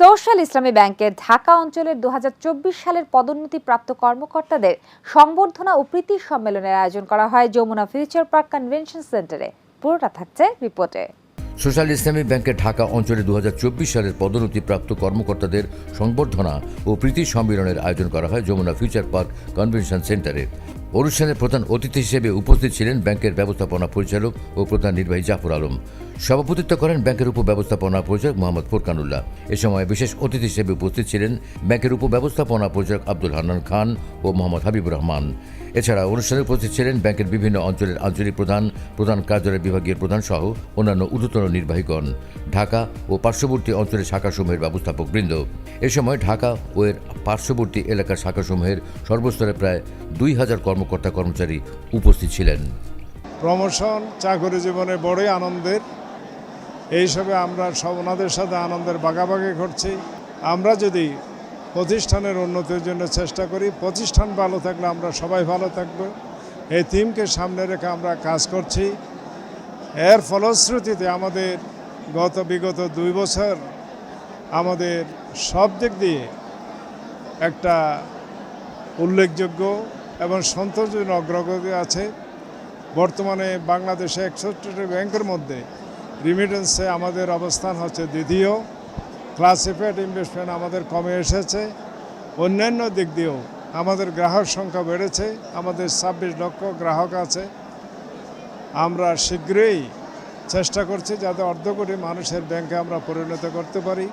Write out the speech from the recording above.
Social ইসলামী ব্যাংকের ঢাকা অঞ্চলের দু হাজার চব্বিশ সালের পদোন্নতিপ্রাপ্ত কর্মকর্তাদের সংবর্ধনা ও প্রীতি সম্মেলনের আয়োজন করা হয় যমুনা ফিউচার পার্ক কনভেনশন সেন্টারে। পুরোটা থাকছে রিপোর্টে। সোশ্যাল ইসলামী ব্যাংকের ঢাকা অঞ্চলে দু হাজার চব্বিশ সালের পদোন্নতিপ্রাপ্ত কর্মকর্তাদের সংবর্ধনা ও প্রীতি সম্মেলনের আয়োজন করা হয় যমুনা ফিউচার পার্ক কনভেনশন সেন্টারে। অনুষ্ঠানের প্রধান অতিথি হিসেবে উপস্থিত ছিলেন ব্যাংকের ব্যবস্থাপনা পরিচালক ও প্রধান নির্বাহী জাফর আলম। সভাপতিত্ব করেন ব্যাংকের উপব্যবস্থাপনা পরিচালক মোহাম্মদ ফোরকানুল্লাহ। এ সময় বিশেষ অতিথি হিসেবে উপস্থিত ছিলেন ব্যাংকের উপব্যবস্থাপনা পরিচালক আব্দুল হান্নান খান ও মোহাম্মদ হাবিবুর রহমান। এছাড়া অনুষ্ঠানে উপস্থিত ছিলেন ব্যাংকের বিভিন্ন অঞ্চলের আঞ্চলিক প্রধান প্রধান কার্যালয় বিভাগীয় প্রধান সহ অন্যান্য ঊর্ধ্বতন নির্বাহীগণ, ঢাকা ও পার্শ্ববর্তী অঞ্চলের শাখাসমূহের ব্যবস্থাপক বৃন্দ। এ সময় ঢাকা ও এর পার্শ্ববর্তী এলাকার শাখাসমূহের সর্বস্তরে প্রায় দুই হাজার কর্মকর্তা কর্মচারী উপস্থিত ছিলেন। প্রমোশন চাকরি জীবনে বড়ই আনন্দের। এই হিসাবে আমরা সব ওনাদের সাথে আনন্দের বাগাবাগি করছি। আমরা যদি প্রতিষ্ঠানের উন্নতির জন্য চেষ্টা করি। প্রতিষ্ঠান ভালো থাকলে আমরা সবাই ভালো থাকব। এই থিমকে সামনে রেখে আমরা কাজ করছি। এর ফলশ্রুতিতে আমাদের গত বিগত দুই বছর আমাদের সব দিক দিয়ে একটা উল্লেখযোগ্য এবং সন্তোষজনক অগ্রগতি আছে। বর্তমানে বাংলাদেশে একষট্টিটি ব্যাংকের মধ্যে রিমিটেন্সে আমাদের অবস্থান হচ্ছে দ্বিতীয়। ক্লাসিফাইড ইনভেস্টমেন্ট আমাদের কমে এসেছে। অন্যান্য দিক দিয়েও আমাদের গ্রাহক সংখ্যা বেড়েছে। আমাদের ছাব্বিশ লক্ষ গ্রাহক আছে। আমরা শীঘ্রই চেষ্টা করছি যাতে অর্ধ কোটি মানুষের ব্যাংকে আমরা পরিণত করতে পারি।